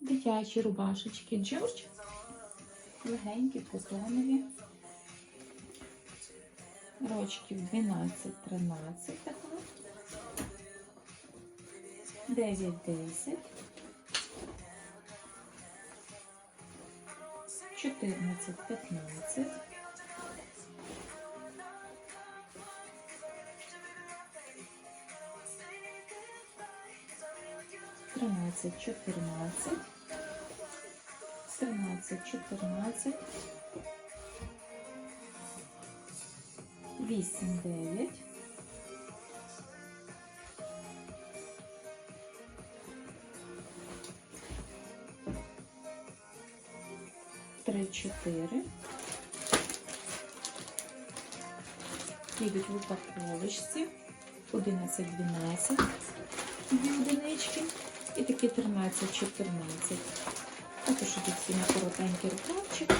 Дитячі рубашечки Джордж. Легенькі, котонові. Рочків 12-13 така. 9-10. 14-15. Тринадцять, чотирнадцять, тринадцять, чотирнадцять, вісім, дев'ять, три, чотири. Їдуть в упаковочці. 11, 12 дві одинички. І такі 13, 14. Також тут всі на коротенькі рукавчики.